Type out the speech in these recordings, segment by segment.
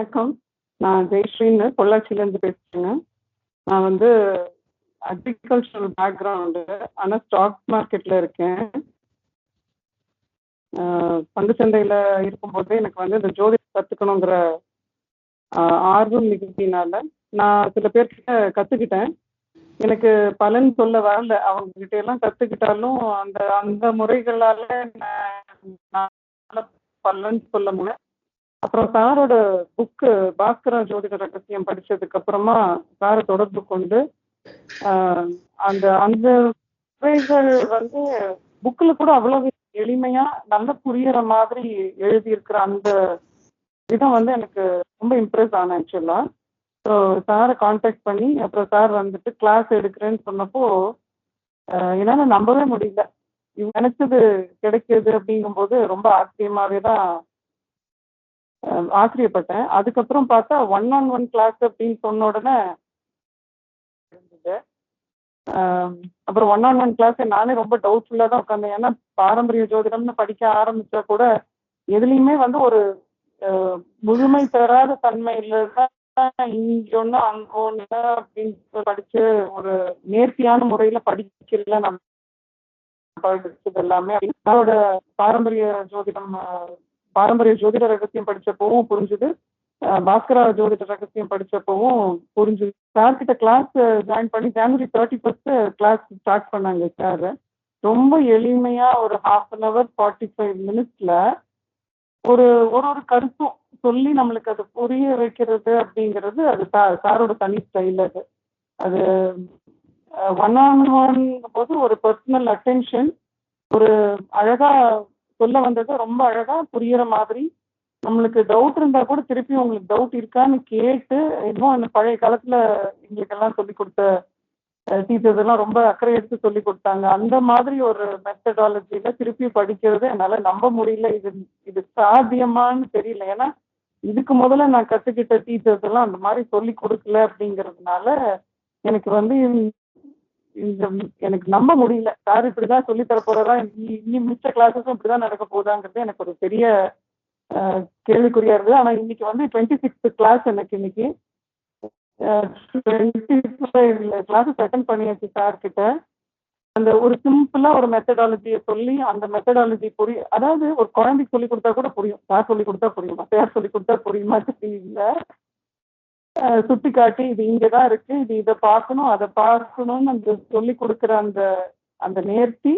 வணக்கம். நான் ஜெயஸ்ரீன்னு பொள்ளாச்சியிலேருந்து பேசுகிறேங்க நான் வந்து அக்ரிகல்ச்சரல் பேக்ரவுண்டு ஆனால் ஸ்டாக் மார்க்கெட்டில் இருக்கேன். பங்கு சந்தையில் இருக்கும்போது எனக்கு வந்து இந்த ஜோதி கற்றுக்கணுங்கிற ஆர்வம் மிகுதினால நான் சில பேர்கிட்ட கற்றுக்கிட்டேன் எனக்கு பலன் சொல்ல வரல. அவங்ககிட்ட எல்லாம் கற்றுக்கிட்டாலும் அந்த அந்த முறைகளால் நான் பலன் சொல்ல முடியல. அப்புறம் சாரோட புக்கு பாஸ்கரா ஜோதிட ரகசியம் படிச்சதுக்கு அப்புறமா சாரை தொடர்பு கொண்டு அந்த அந்த வந்து புக்கில் கூட அவ்வளவு எளிமையா நல்லா புரியற மாதிரி எழுதியிருக்கிற அந்த விதம் வந்து எனக்கு ரொம்ப இம்ப்ரெஸ் ஆனேன் ஆக்சுவலா ஸோ சாரை காண்டாக்ட் பண்ணி அப்புறம் சார் வந்துட்டு கிளாஸ் எடுக்கிறேன்னு சொன்னப்போ என்னால் என்னால நம்பவே முடியல. இவங்க நினைச்சது கிடைக்குது அப்படிங்கும்போது ரொம்ப ஆச்சரியமாவே தான் ஆச்சரியப்பட்டேன் அதுக்கப்புறம் பார்த்தா ஒன் ஆன் ஒன் கிளாஸ் அப்படின்னு சொன்ன உடனே இருந்தது ஆஹ் அப்புறம் ஒன் ஆன் ஒன் கிளாஸ் நானே ரொம்ப டவுட்ஃபுல்லாக தான் உட்காந்தேன் ஏன்னா பாரம்பரிய ஜோதிடம்னு படிக்க ஆரம்பிச்சா கூட எதுலேயுமே வந்து ஒரு முழுமை பெறாத தன்மையில தான் இங்க ஒண்ணு அங்க ஒண்ணு அப்படின்னு படிச்சு ஒரு நேர்த்தியான முறையில படிக்கல நம்ம. படிச்சது எல்லாமே அதோட பாரம்பரிய ஜோதிடம் பாரம்பரிய ஜோதிட ரகசியம் படிச்சப்பவும் புரிஞ்சுது. பாஸ்கரா ஜோதிட ரகசியம் படிச்சப்பவும் புரிஞ்சுது. சார் கிட்ட கிளாஸ் ஜாயின் பண்ணி ஜனவரி தேர்ட்டி ஃபர்ஸ்ட் கிளாஸ் ஸ்டார்ட் பண்ணாங்க சார் ரொம்ப எளிமையா ஒரு half an hour forty five மினிட்ஸ்ல ஒரு ஒரு ஒரு கருத்தும் சொல்லி நம்மளுக்கு அது புரிய வைக்கிறது அப்படிங்கிறது அது சார் சாரோட தனி ஸ்டைல் அது. அது ஒன் ஆன் ஒன் போது ஒரு பர்சனல் அட்டென்ஷன் ஒரு அழகா சொல்ல வந்தது ரொம்ப அழகா புரியுற மாதிரி. நம்மளுக்கு டவுட் இருந்தா கூட திருப்பி உங்களுக்கு டவுட் இருக்கான்னு கேட்டு இன்னும் அந்த பழைய காலத்துல எங்களுக்கெல்லாம் சொல்லி கொடுத்த டீச்சர்ஸ் எல்லாம் ரொம்ப அக்கறை எடுத்து சொல்லி கொடுத்தாங்க. அந்த மாதிரி ஒரு மெத்தடாலஜியில திருப்பி படிக்கிறது என்னால நம்ப முடியல. இது இது சாத்தியமான்னு தெரியல. ஏன்னா இதுக்கு முதல்ல நான் கத்துக்கிட்ட டீச்சர்ஸ் எல்லாம் அந்த மாதிரி சொல்லி கொடுக்கல அப்படிங்கிறதுனால எனக்கு வந்து எனக்கு நம்ப முடியல. சார் இப்படிதான் சொல்லி தர போறதா இனி மிச்ச கிளாஸஸும் இப்படிதான் நடக்க போதாங்கிறது எனக்கு ஒரு பெரிய கேள்விக்குறியா இருந்தது. ஆனா இன்னைக்கு வந்து டுவெண்ட்டி சிக்ஸ்த் கிளாஸ் எனக்கு இன்னைக்கு. டுவெண்ட்டி கிளாஸஸ் அட்டன் பண்ணியாச்சு சார் கிட்ட. அந்த ஒரு சிம்பிளா ஒரு மெத்தடாலஜியை சொல்லி அந்த மெத்தடாலஜி புரிய அதாவது ஒரு குழந்தைக்கு சொல்லி கொடுத்தா கூட புரியும். சார் சொல்லி கொடுத்தா புரியுமா? சார் சொல்லி கொடுத்தா புரியுமா? தெரியல. சுட்டி காட்டி இது இங்கே தான் இருக்கு இது இதை பார்க்கணும் அதை பார்க்கணும்னு அந்த சொல்லி கொடுக்குற அந்த அந்த நேர்த்தி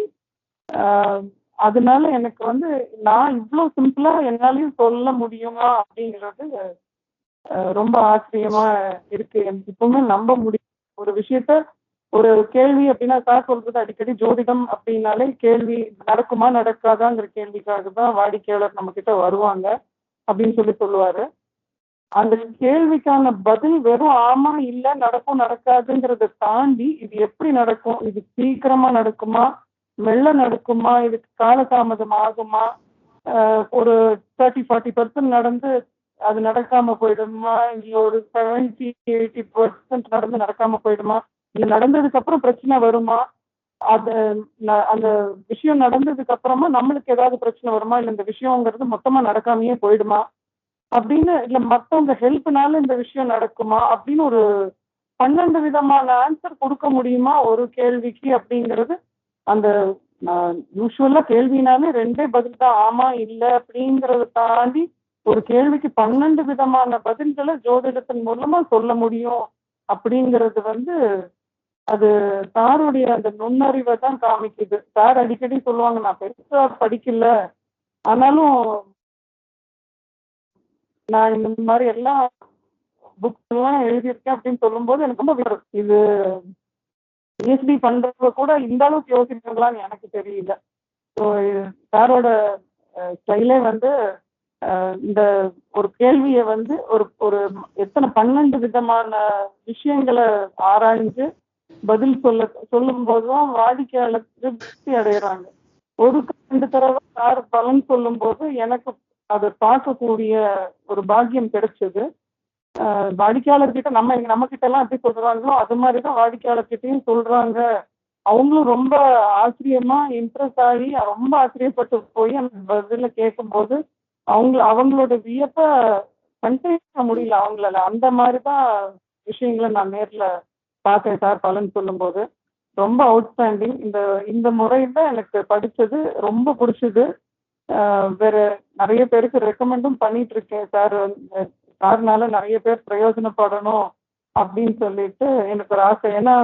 அதனால எனக்கு வந்து நான் இவ்வளோ சிம்பிளா என்னாலையும் சொல்ல முடியுமா அப்படிங்கிறது ரொம்ப ஆச்சரியமா இருக்கு. எனக்கு இப்பவுமே நம்ப முடியும் ஒரு விஷயத்த ஒரு கேள்வி அப்படின்னா சார் சொல்றது அடிக்கடி ஜோதிடம் அப்படின்னாலே கேள்வி நடக்குமா நடக்காதாங்கிற கேள்விக்காக தான் வாடிக்கையாளர் நம்ம கிட்ட வருவாங்க அப்படின்னு சொல்லி சொல்லுவாரு. அந்த கேள்விக்கான பதில் வெறும் ஆமா இல்ல நடக்கும் நடக்காதுங்கிறத தாண்டி இது எப்படி நடக்கும்? இது சீக்கிரமா நடக்குமா? மெல்ல நடக்குமா? இதுக்கு காலதாமதம் ஆகுமா? ஒரு தேர்ட்டி ஃபார்ட்டி பர்சன்ட் நடந்து அது நடக்காம போயிடுமா? இங்க ஒரு செவன்டி எயிட்டி பர்சன்ட் நடந்து நடக்காம போயிடுமா? இது நடந்ததுக்கு அப்புறம் பிரச்சனை வருமா? அது அந்த விஷயம் நடந்ததுக்கு அப்புறமா நம்மளுக்கு ஏதாவது பிரச்சனை வருமா? இல்ல இந்த விஷயங்கிறது மொத்தமா நடக்காமையே போயிடுமா? அப்படின்னு இல்லை மற்றவங்க ஹெல்ப்னால இந்த விஷயம் நடக்குமா அப்படின்னு ஒரு பன்னெண்டு விதமான ஆன்சர் கொடுக்க முடியுமா ஒரு கேள்விக்கு அப்படிங்கிறது அந்த யூஸ்வலாக கேள்வினாலே ரெண்டே பதில் தான் ஆமா இல்லை அப்படிங்கிறத தாண்டி ஒரு கேள்விக்கு பன்னெண்டு விதமான பதில்களை ஜோதிடத்தின் மூலமா சொல்ல முடியும் அப்படிங்கிறது வந்து அது சாருடைய அந்த நுண்ணறிவை தான் காமிக்குது. சார் அடிக்கடி சொல்லுவாங்க நான் பெருசா படிக்கல. ஆனாலும் நான் இந்த மாதிரி எல்லாம் புக்ஸ் எல்லாம் எழுதியிருக்கேன் அப்படின்னு சொல்லும்போது எனக்கு ரொம்ப இது பிஹெச்டி பண்றவங்க கூட இந்த அளவுக்கு யோசிக்கிறாங்களான்னு எனக்கு தெரியல. ஸோ சாரோட ஸ்டைலே வந்து இந்த ஒரு கேள்வியை வந்து ஒரு ஒரு எத்தனை பன்னெண்டு விதமான விஷயங்களை ஆராய்ஞ்சு பதில் சொல்ல சொல்லும் போதும் வாடிக்கையாளர் திருப்தி அடைகிறாங்க ஒரு ரெண்டு தடவை சார் பலன் சொல்லும் போது எனக்கு அதை பார்க்கக்கூடிய ஒரு பாக்கியம் கிடைச்சது. வாடிக்கையாளர்கிட்ட நம்ம நம்ம கிட்ட எல்லாம் எப்படி சொல்றாங்களோ அது மாதிரி தான் வாடிக்கையாளர்கிட்டையும் சொல்றாங்க. அவங்களும் ரொம்ப ஆச்சரியமா இம்ப்ரெஸ் ஆகி ரொம்ப ஆச்சரியப்பட்டு போய் அந்த பதில கேட்கும்போது அவங்க அவங்களோட வியப்ப கண்டுபிடிக்க முடியல அவங்களால. அந்த மாதிரி தான் விஷயங்களை நான் நேர்ல பார்த்தேன் சார் பலன் சொல்லும்போது. ரொம்ப அவுட்ஸ்டாண்டிங் இந்த இந்த முறையில் எனக்கு படிச்சது ரொம்ப பிடிச்சது. வேற நிறைய பேருக்கு ரெக்கமெண்டும் பண்ணிட்டு இருக்கேன் சார் சார்னால நிறைய பேர் பிரயோஜனப்படணும் அப்படின்னு சொல்லிட்டு எனக்கு ஒரு ஆசை. ஏன்னா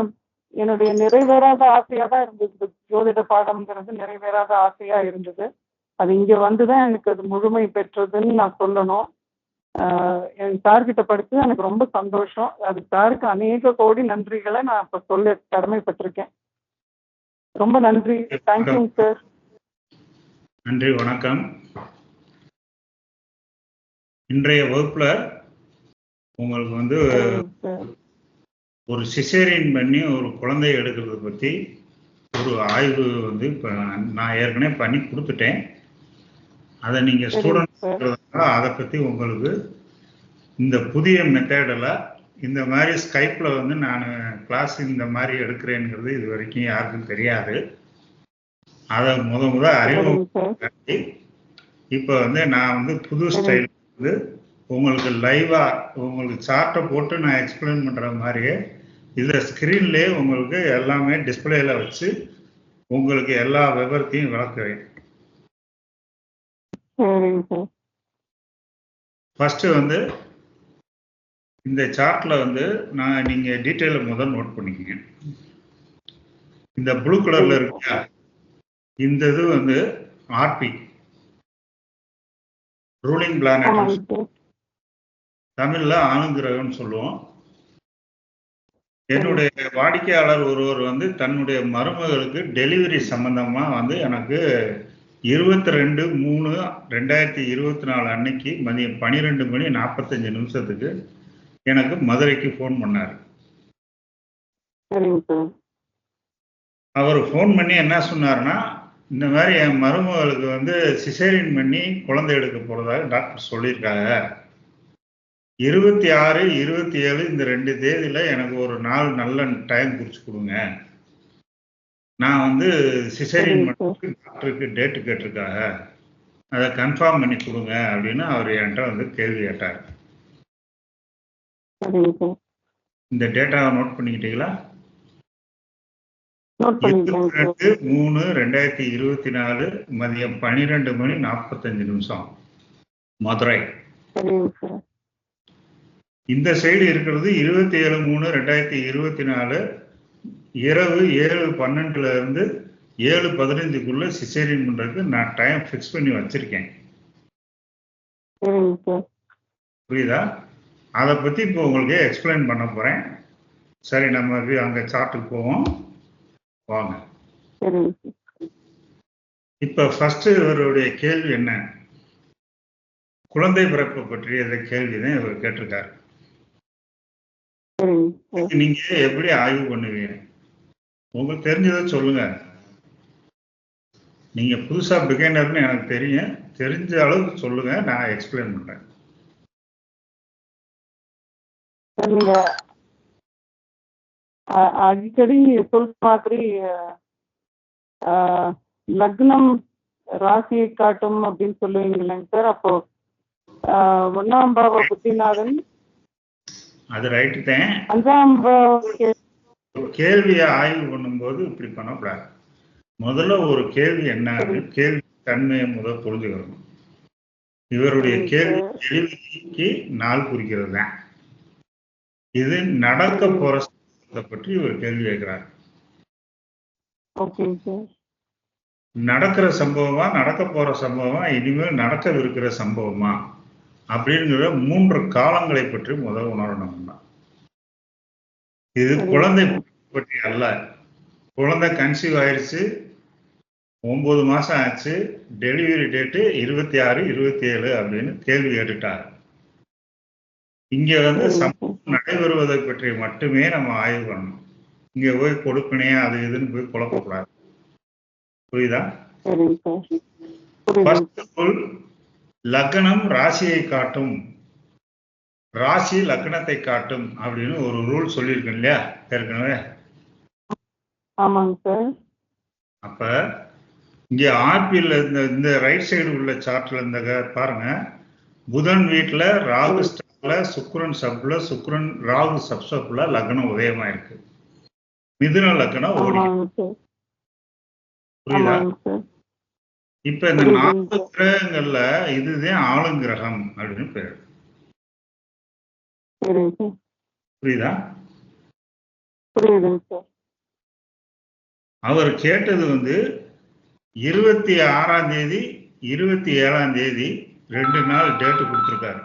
என்னுடைய நிறைவேறாத ஆசையா தான் இருந்தது. ஜோதிட பாடம்ங்கிறது நிறைவேறாத ஆசையா இருந்தது. அது இங்க வந்துதான் எனக்கு அது முழுமை பெற்றதுன்னு நான் சொல்லணும். என் சார்கிட்ட படிச்சது எனக்கு ரொம்ப சந்தோஷம். அது சாருக்கு அநேக கோடி நன்றிகளை நான் இப்ப சொல்ல கடமைப்பட்டிருக்கேன். ரொம்ப நன்றி. தேங்க்யூங்க சார் நன்றி வணக்கம். இன்றைய வகுப்புல உங்களுக்கு வந்து ஒரு சிசேரியன் பண்ணி ஒரு குழந்தை எடுக்கிறத பத்தி ஒரு ஆய்வு வந்து இப்போ நான் ஏற்கனவே பண்ணி கொடுத்துட்டேன். அதை நீங்க ஸ்டூடெண்ட் அதை பத்தி உங்களுக்கு இந்த புதிய மெத்தடில் இந்த மாதிரி ஸ்கைப்பில் வந்து நான் கிளாஸ் இந்த மாதிரி எடுக்கிறேங்கிறது இது வரைக்கும் யாருக்கும் தெரியாது. அதை முத முத அறிமுகம் இப்போ வந்து நான் வந்து புது ஸ்டைல் வந்து உங்களுக்கு லைவா உங்களுக்கு சார்ட்டை போட்டு நான் எக்ஸ்பிளைன் பண்ற மாதிரியே இதில் ஸ்க்ரீன்லேயே உங்களுக்கு எல்லாமே டிஸ்பிளேல வச்சு உங்களுக்கு எல்லா விவரத்தையும் விளக்குறேன் ஃபர்ஸ்ட் வந்து இந்த சார்ட்ல வந்து நான் நீங்க டீட்டெயில முதல் நோட் பண்ணிக்கங்க. இந்த ப்ளூ கலர்ல இருக்க இந்த இது வந்து ஆர்பி ரூலிங் பிளானட் தமிழ்ல ஆணுங்கிரகம்னு சொல்லுவோம். என்னுடைய வாடிக்கையாளர் ஒருவர் வந்து தன்னுடைய மருமகளுக்கு டெலிவரி சம்பந்தமா வந்து எனக்கு இருபத்தி ரெண்டு மூணு ரெண்டாயிரத்தி இருபத்தி நாலு அன்னைக்கு மதியம் பன்னிரெண்டு மணி நாற்பத்தஞ்சு நிமிஷத்துக்கு எனக்கு மதுரைக்கு ஃபோன் பண்ணார். அவர் ஃபோன் பண்ணி என்ன சொன்னாருன்னா இந்த மாதிரி என் மருமகளுக்கு வந்து சிசேரியன் பண்ணி குழந்தை எடுக்க போறதாக டாக்டர் சொல்லியிருக்காங்க. இருபத்தி ஆறு இருபத்தி ஏழு இந்த ரெண்டு தேதியில எனக்கு ஒரு நாள் நல்ல டைம் குறிச்சு கொடுங்க. நான் வந்து சிசேரியன் பண்ணுறதுக்கு டாக்டருக்கு டேட்டு கேட்டிருக்காங்க. அதை கன்ஃபார்ம் பண்ணி கொடுங்க அப்படின்னு அவர் என்கிட்ட வந்து கேள்வி கேட்டார். இந்த டேட்டாவை நோட் பண்ணிக்கிட்டீங்களா? ரெண்டு மூணு ரெண்டாயிரத்தி இருபத்தி நாலு மதியம் பன்னிரெண்டு மணி நாற்பத்தஞ்சு நிமிஷம். மதுரை. இந்த சைடு இருக்கிறது இருபத்தி ஏழு மூணு ரெண்டாயிரத்தி இருபத்தி நாலு. இரவு ஏழு பன்னெண்டுல இருந்து ஏழு பதினஞ்சுக்குள்ள சிசேரியன் பண்றதுக்கு நான் டைம் ஃபிக்ஸ் பண்ணி வச்சிருக்கேன். புரியுதா? அதை பத்தி இப்போ உங்களுக்கு எக்ஸ்பிளைன் பண்ண போறேன். சரி நம்ம அங்க சார்ட்டுக்கு போவோம். வாங்க. இப்ப ஃபர்ஸ்ட் இவருடைய கேள்வி என்ன? குழந்தை பிறப்பு பற்றிய இந்த கேள்வி தான் இவர் கேட்டிருக்காரு. நீங்க எப்படி ஆய்வு பண்ணுவீங்க? உங்களுக்கு தெரிஞ்சதை சொல்லுங்க. நீங்க புதுசா பிகைனர்னு எனக்கு தெரியும். தெரிஞ்ச அளவுக்கு சொல்லுங்க நான் எக்ஸ்பிளைன் பண்றேன். அடிக்கடி சொல்ற மாதிரி லக்னம் ராசியை காட்டும் அப்படின்னு சொல்லுவீங்க இல்லைங்க சார். அப்போ ஒண்ணாம் பாவ புத்திநாதன். அது ரைட்டு தான் அஞ்சாம் கேள்வியை ஆய்வு பண்ணும்போது இப்படி பண்ணக்கூடாது. முதல்ல ஒரு கேள்வி என்ன? கேள்வி தன்மையை முதல் புரிஞ்சுக்கணும். இவருடைய கேள்வி கேள்விக்கு நாள் குறிக்கிறது தான். இது நடக்க போற சம்பவத்தை பற்றி இவர் கேள்வி கேட்கிறார். நடக்கிற சம்பவமா நடக்க போற சம்பவமா இனிமேல் நடக்கவிருக்கிற சம்பவமா? அப்படிங்கிற மூன்று காலங்களை பற்றி முதல் உணரணும் நம்ம. இது. குழந்தை பற்றி அல்ல. குழந்தை கன்சீவ் ஆயிருச்சு. ஒன்பது மாசம் ஆச்சு. டெலிவரி டேட்டு இருபத்தி ஆறு இருபத்தி ஏழு அப்படின்னு கேள்வி கேட்டுட்டார். இங்க வந்து நடைபெறுவதை பற்றி மட்டுமே நம்ம ஆய்வு பண்ணணும். இங்க போய் கொடுப்பினையா அது இதுன்னு போய் குழப்பக்கூடாது. புரியுதா? லக்னம் ராசியை காட்டும். ராசி லக்னத்தை காட்டும் அப்படின்னு ஒரு ரூல் சொல்லியிருக்கேன் இல்லையா? ஏற்கனவே. ஆமாங்க சார். அப்ப இங்க ஆர்பியில் இந்த இந்த ரைட் சைடு உள்ள சார்ட்ல இந்த க- பாருங்க. புதன் வீட்டுல ராகு சுக்கிரன் சப்ல சுக்கிரன் ராகு சப்சப்ல லக்னம் உதயமா இருக்கு மிதுன லக்னம் ஓடி புரியுதா? இப்ப இந்த நாலு சார். கிரகங்கள்ல இதுதான் ஆளுங்கிரகம் அப்படின்னு பேர். புரியுதா? அவர் கேட்டது வந்து இருபத்தி ஆறாம் தேதி இருபத்தி ஏழாம் தேதி ரெண்டு நாள் டேட்டு கொடுத்துருக்காரு.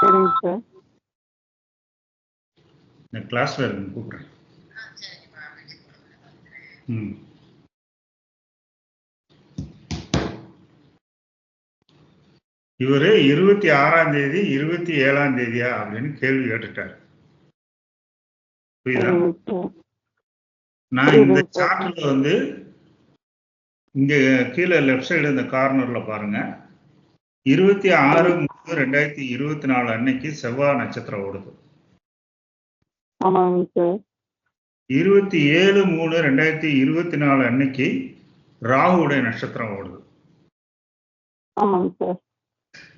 சரிங்க சார். இந்த கிளாஸ்ல இருக்கு கூப்பிடுறேன். ம். இவரு இருபத்தி ஆறாம் தேதி இருபத்தி ஏழாம் தேதியா அப்படின்னு கேள்வி கேட்டுட்டார். புரியுதா? நான் இந்த. சார்ட்ல வந்து இங்க கீழே லெஃப்ட் சைடு இந்த கார்னர்ல பாருங்க. இருபத்தி ஆறு ரெண்டாயிரத்தி இருபத்தி நாலு அன்னைக்கு செவ்வாய் நட்சத்திரம் ஓடுது. இருபத்தி ஏழு மூணு ரெண்டாயிரத்தி இருபத்தி நாலு அன்னைக்கு ராகுவுடைய நட்சத்திரம் ஓடுது.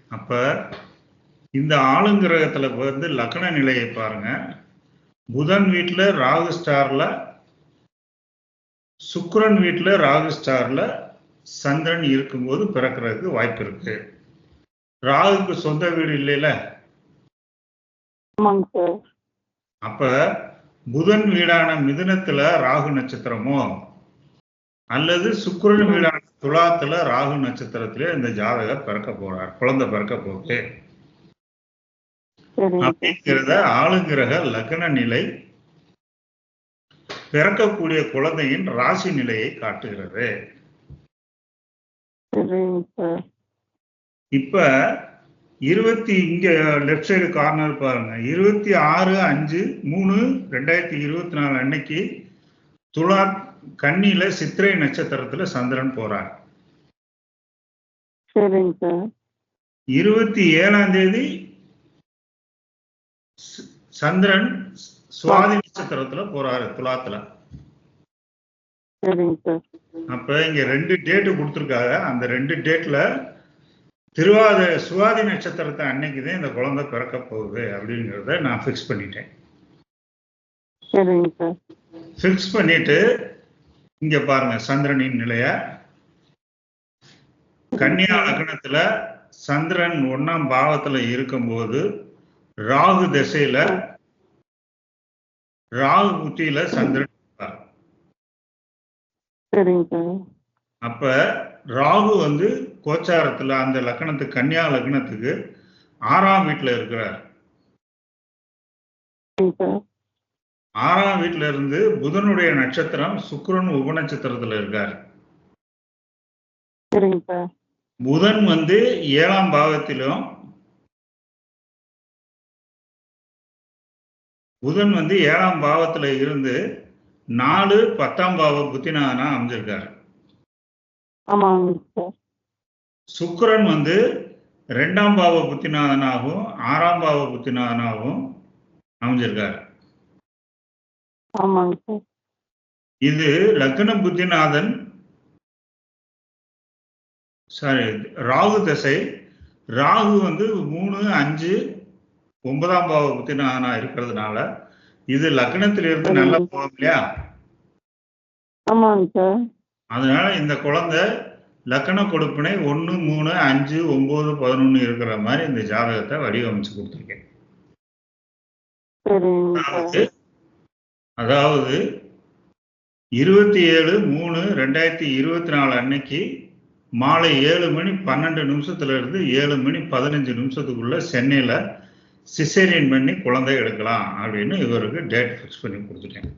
அப்ப இந்த ஆளுங்கிரகத்துல வந்து லக்ன நிலையை பாருங்க. புதன் வீட்டுல ராகு ஸ்டார்ல சுக்கிரன் வீட்டுல ராகு ஸ்டார்ல சந்திரன் இருக்கும்போது பிறக்கிறதுக்கு வாய்ப்பு இருக்கு. ராகுக்கு சொந்த வீடு இல்லைல? அப்ப புதன் வீடான மிதுனத்துல ராகு நட்சத்திரமோ அல்லது சுக்கிரன் வீடான துலாத்துல ராகு நட்சத்திரத்திலே இந்த ஜாதகர் பிறக்க போறார் குழந்தை பிறக்க போகுது. அப்படிங்கிறத ஆளுங்கிரக லக்ன நிலை பிறக்கக்கூடிய குழந்தையின் ராசி நிலையை காட்டுகிறது. இப்ப இருபத்தி இங்க லெஃப்ட் சைடு கார்னர் பாருங்க. இருபத்தி ஆறு அஞ்சு மூணு ரெண்டாயிரத்தி இருபத்தி நாலு அன்னைக்கு துலா கன்னியில சித்திரை நட்சத்திரத்துல சந்திரன் போறார். இருபத்தி ஏழாம் தேதி சந்திரன் சுவாதி நட்சத்திரத்துல போறாரு துலாத்துல. அப்ப இங்க ரெண்டு டேட்டு கொடுத்துருக்காங்க. அந்த ரெண்டு டேட்ல திருவாத சுவாதி நட்சத்திரத்தை அன்னைக்குதான் இந்த குழந்தை பிறக்க போகுது அப்படிங்கிறத நான் ஃபிக்ஸ் பண்ணிட்டேன். ஃபிக்ஸ் பண்ணிட்டு இங்க பாருங்க சந்திரனின் நிலைய. கன்னியா லக்னத்துல சந்திரன் ஒண்ணாம் பாவத்துல இருக்கும்போது ராகு திசையில ராகு புத்தியில சந்திரன் அப்ப ராகு வந்து கோச்சாரத்துல அந்த லக்னத்துக்கு கன்னியா லக்னத்துக்கு ஆறாம் வீட்டுல இருக்கிறார். ஆறாம் வீட்டுல இருந்து புதனுடைய நட்சத்திரம் சுக்கிரன் உபநட்சத்திரத்துல இருக்கார். புதன் வந்து ஏழாம் பாவத்திலும் புதன் வந்து ஏழாம் பாவத்துல இருந்து நாலு பத்தாம் பாவ புத்திநாதனா அமைஞ்சிருக்காரு. சுக்கிரன் வந்து ரெண்டாம் பாவ புத்திநாதனாகவும் ஆறாம் பாவ புத்திநாதனாகவும் அமைஞ்சிருக்காரு. இது லக்ன புத்திநாதன் சாரி ராகு தசை. ராகு வந்து மூணு அஞ்சு ஒன்பதாம் பாவ புத்திநாதனா இருக்கிறதுனால இது லக்னத்திலிருந்து நல்ல போகும் இல்லையா? அதனால இந்த குழந்தை லக்கண கொடுப்பினை ஒன்று மூணு அஞ்சு ஒன்பது பதினொன்று இருக்கிற மாதிரி இந்த ஜாதகத்தை வடிவமைச்சு கொடுத்துருக்கேன். அதாவது இருபத்தி ஏழு மூணு ரெண்டாயிரத்தி இருபத்தி நாலு அன்னைக்கு மாலை ஏழு மணி பன்னெண்டு நிமிஷத்துல இருந்து ஏழு மணி பதினஞ்சு நிமிஷத்துக்குள்ள சென்னையில சிசேரியன் பண்ணி குழந்தை எடுக்கலாம் அப்படின்னு இவருக்கு டேட் ஃபிக்ஸ் பண்ணி கொடுத்துட்டேன்.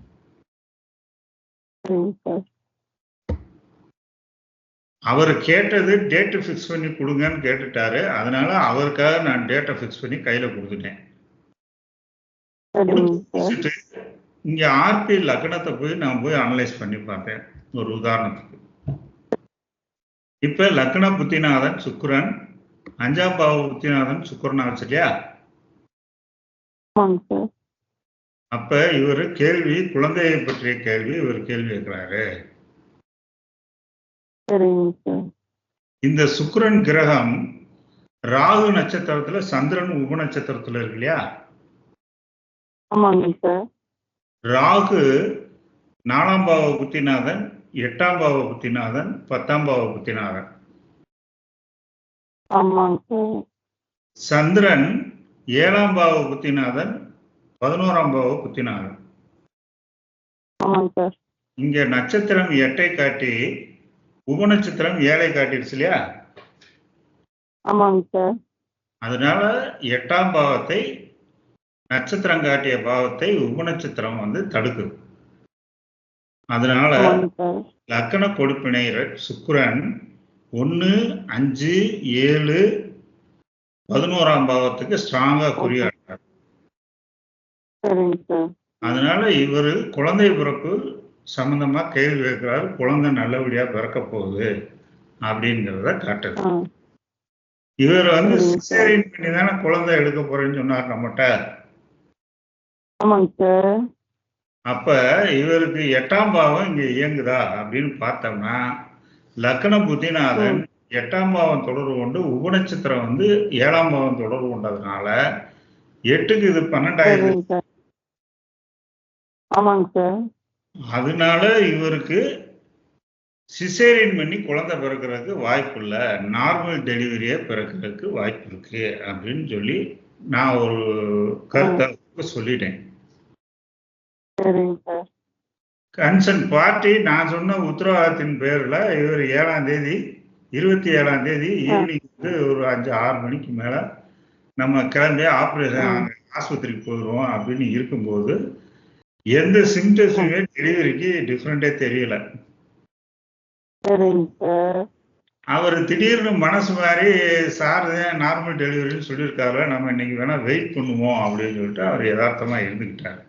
அவர் கேட்டது டேட்டு ஃபிக்ஸ் பண்ணி கொடுங்கன்னு கேட்டுட்டாரு. அதனால அவருக்காக நான் டேட்டை ஃபிக்ஸ் பண்ணி கையில கொடுத்துட்டேன். இங்க ஆர்பி லக்னத்தை போய் நான் போய் அனலைஸ் பண்ணி பார்த்தேன். ஒரு உதாரணத்துக்கு. இப்ப லக்ன புத்திநாதன் சுக்கிரன் அஞ்சாம் பாவ புத்திநாதன் சுக்கிரன் ஆச்சு இல்லையா? அப்ப இவர் கேள்வி குழந்தையை பற்றிய கேள்வி இவர் கேள்வி கேட்கிறாரு. இந்த சுக்கிரன் கிரகம் ராகு நட்சத்திரத்துல சந்திரன் உப நட்சத்திரத்துல இருக்கு இல்லையா? ராகு நாலாம் பாவ புத்திநாதன் எட்டாம் பாவ புத்திநாதன் பத்தாம் பாவ புத்திநாதன். சந்திரன் ஏழாம் பாவ புத்திநாதன் பதினோராம் பாவ புத்திநாதன். இங்க நட்சத்திரம் எட்டை காட்டி உப நட்சத்திரம் ஏழை காட்டிடுச்சு இல்லையா? ஆமாங்க சார். அதனால எட்டாம் பாவத்தை நட்சத்திரம் காட்டிய பாவத்தை உப நட்சத்திரம் வந்து தடுக்குது. அதனால லக்கண கொடுப்பினை சுக்கிரன் ஒன்று அஞ்சு ஏழு பதினோராம் பாவத்துக்கு ஸ்ட்ராங்கா குறியாடுறார் அதனால இவர் குழந்தை பிறப்பு சம்பந்தமா கேள்வி கேட்கிறாரு குழந்தை நல்லபடியா பிறக்க போகுது அப்படிங்கிறத காட்டுது. இவர் வந்து. சிசேரியன் பண்ணி தானே குழந்தை எடுக்க போறேன்னு சொன்னார் நம்மகிட்ட அப்ப இவருக்கு எட்டாம் பாவம் இங்க இயங்குதா அப்படின்னு பார்த்தோம்னா லக்ன புத்திநாதன் எட்டாம் பாவம் தொடர்பு கொண்டு உபநட்சத்திரம் வந்து ஏழாம் பாவம் தொடர்பு கொண்டதுனால எட்டுக்கு இது பன்னெண்டாயிரம். ஆமாங்க சார். அதனால இவருக்கு சிசேரியன் பண்ணி குழந்தை பிறக்கிறதுக்கு வாய்ப்பு இல்லை நார்மல் டெலிவரியே பிறக்கிறதுக்கு வாய்ப்பு இருக்கு அப்படின்னு சொல்லி நான் ஒரு கருத்தை சொல்லிட்டேன். கன்சர்ன் பார்ட்டி நான் சொன்ன உத்தரவாதத்தின் பேர்ல இவர் ஏழாம் தேதி இருபத்தி ஏழாம் தேதி ஈவினிங் வந்து ஒரு அஞ்சு ஆறு மணிக்கு மேல நம்ம கிளம்பி ஆப்ரேஷன் ஆஸ்பத்திரிக்கு போயிடுவோம் அப்படின்னு இருக்கும்போது எந்த சிம்டம்ஸுமே டெலிவரிக்கு டிஃப்ரெண்டே தெரியல. அவர் திடீர்னு மனசு மாதிரி சார் நார்மல் டெலிவரின்னு சொல்லியிருக்காரு? நம்ம இன்னைக்கு வேணா வெயிட் பண்ணுவோம் அப்படின்னு சொல்லிட்டு அவர் யதார்த்தமா சார்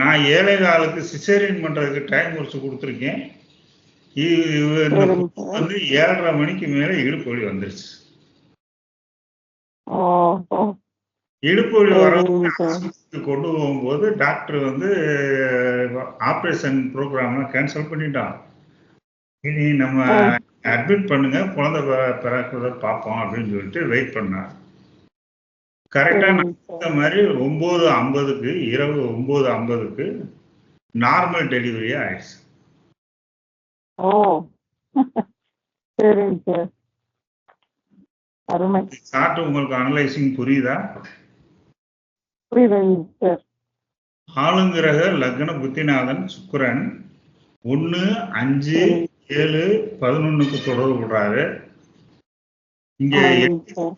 நான் ஏழை காலுக்கு சிசேரியன் பண்றதுக்கு டைம் குறிச்சு கொடுத்துருக்கேன். வந்து ஏழரை மணிக்கு மேல இடுப்பு வலி வந்துருச்சு. இடுப்பு வலி வர சரிங்க சார். ஆஸ்பத்திரிக்கு கொண்டு போகும்போது டாக்டர் வந்து ஆப்ரேஷன் ப்ரோக்ராம்லாம் கேன்சல் பண்ணிட்டான். இனி நம்ம. அட்மிட் பண்ணுங்க குழந்தை பிற- பிறக்கிறத பார்ப்போம் அப்படின்னு சொல்லிட்டு வெயிட் பண்ணார். கரெக்டா சரிங்க சார் இந்த மாதிரி ஒன்பது ஐம்பதுக்கு இரவு ஒன்பது ஐம்பதுக்கு நார்மல் டெலிவரியா ஆயிடுச்சு. ஓ. சரிங்க சார். அருமை. சார்ட் உங்களுக்கு அனலைசிங் புரியுதா? புரியுதுங்க ஆளுங்கிரக லக்ன புத்திநாதன் சுக்கிரன் ஒன்று அஞ்சு ஏழு பதினொன்னுக்கு தொடர்பு விடுறாரு இங்க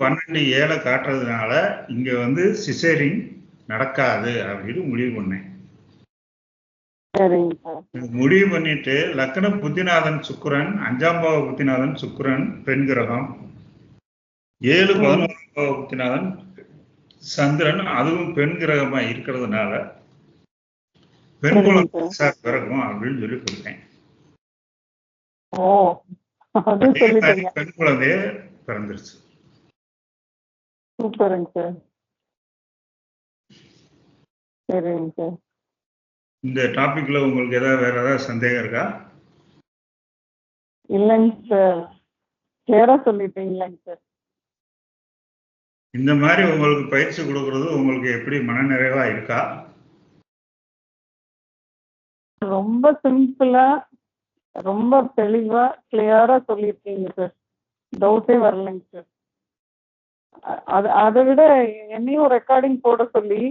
பன்னெண்டு ஏழை காட்டுறதுனால இங்க வந்து சிசேரிங் நடக்காது அப்படின்னு முடிவு பண்ணேன். முடிவு பண்ணிட்டு லக்ன புத்திநாதன் சுக்கிரன் அஞ்சாம் பாவ புத்திநாதன் சுக்கிரன் பெண் கிரகம் ஏழு ம். பதினோராம் பாவ புத்திநாதன் சந்திரன் அதுவும் பெண் கிரகமா இருக்கிறதுனால பெண் குழந்தை பிறக்கும் அப்படின்னு சொல்லி கொடுத்தேன். பெண் குழந்தைய பிறந்துருச்சு. சூப்பருங்க சார். சரிங்க சார். இந்த டாபிக்ல உங்களுக்கு ஏதாவது வேற ஏதாவது சந்தேகம் இருக்கா? இல்லைங்க சார். கிளியரா சொல்லிட்டீங்களேங்க சார். இந்த மாதிரி உங்களுக்கு பயிற்சி கொடுக்கறது உங்களுக்கு எப்படி மனநிறைவா இருக்கா? ரொம்ப சிம்பிளா ரொம்ப தெளிவா கிளியரா சொல்லியிருக்கீங்க சார். டவுட்டே வரலைங்க சார். அது அதை விட என்னையும் ரெக்கார்டிங் போட சொல்லி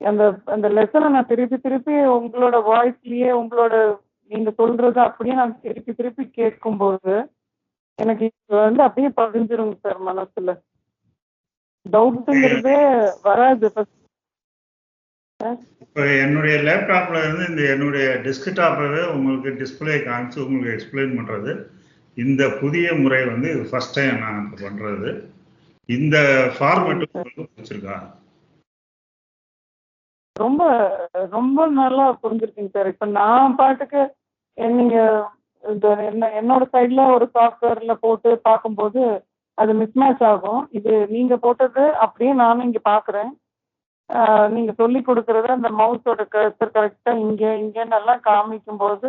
அந்த அந்த லெசனை நான் திருப்பி திருப்பி உங்களோட வாய்ஸ்லயே உங்களோட நீங்க சொல்றது அப்படியே நான் திருப்பி திருப்பி கேட்கும்போது எனக்கு இது வந்து அப்படியே பதிஞ்சிருங்க சார் மனசுல. டவுட்டுங்கிறதே வராது. இப்போ என்னுடைய லேப்டாப்ல இருந்து இந்த என்னுடைய டெஸ்க்டாப்பவே உங்களுக்கு டிஸ்ப்ளே காமிச்சு உங்களுக்கு எக்ஸ்பிளைன் பண்றது. இந்த புதிய முறை வந்து இது ஃபர்ஸ்ட் டைம் நான் பண்றது. இந்த ஃபார்மேட் உங்களுக்கு பிடிச்சிருக்கா? ரொம்ப ரொம்ப நல்லா புரிஞ்சிருக்கீங்க சார் இப்போ நான் பாட்டுக்கு நீங்க இந்த என்ன என்னோட சைட்ல ஒரு சாஃப்ட்வேர்ல போட்டு பார்க்கும்போது அது மிஸ்மேட்ச் ஆகும். இது நீங்க போட்டது அப்படியே நானும் இங்க பாக்குறேன். நீங்க சொல்லி கொடுக்கறது அந்த மவுஸோட கர்சர் கரெக்டா இங்க இங்கன்னு எல்லாம் காமிக்கும் போது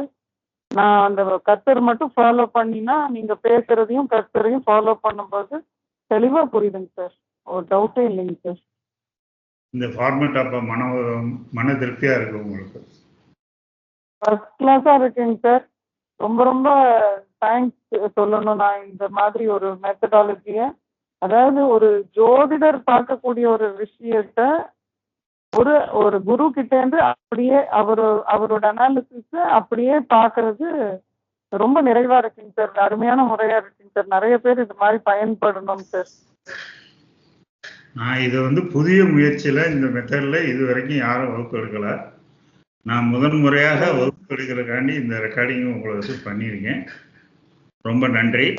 நான் அந்த கர்த்தர் மட்டும் ஃபாலோ பண்ணினா நீங்க பேசுறதையும் கர்த்தரையும் ஃபாலோ பண்ணும்போது தெளிவா புரியுதுங்க சார் ஒரு டவுட்டே இல்லைங்க சார் இந்த ஃபார்மேட் அப்போ மன மன திருப்தியாக இருக்கு உங்களுக்கு? ஃபர்ஸ்ட் கிளாஸாக இருக்குங்க சார் ரொம்ப ரொம்ப தேங்க்ஸ் சொல்லணும் நான் இந்த மாதிரி ஒரு மெத்தடாலஜியை அதாவது ஒரு ஜோதிடர் பார்க்கக்கூடிய ஒரு விஷயத்த ஒரு ஒரு குரு கிட்டேருந்து அப்படியே அவர் அவரோட அனாலிசிஸ் அப்படியே பாக்குறது ரொம்ப நிறைவா இருக்குங்க சார் அருமையான முறையா இருக்குங்க சார் நிறைய பேர் இது மாதிரி பயன்படணும் சார் நான் இது வந்து புதிய முயற்சியில இந்த மெத்தட்ல இது வரைக்கும் யாரும் வகுப்பு எடுக்கல. நான் முதன் முறையாக வகுப்பு எடுக்கிறதுக்காண்டி இந்த ரெக்கார்டிங் உங்களை வச்சு பண்ணியிருக்கேன். ரொம்ப நன்றி.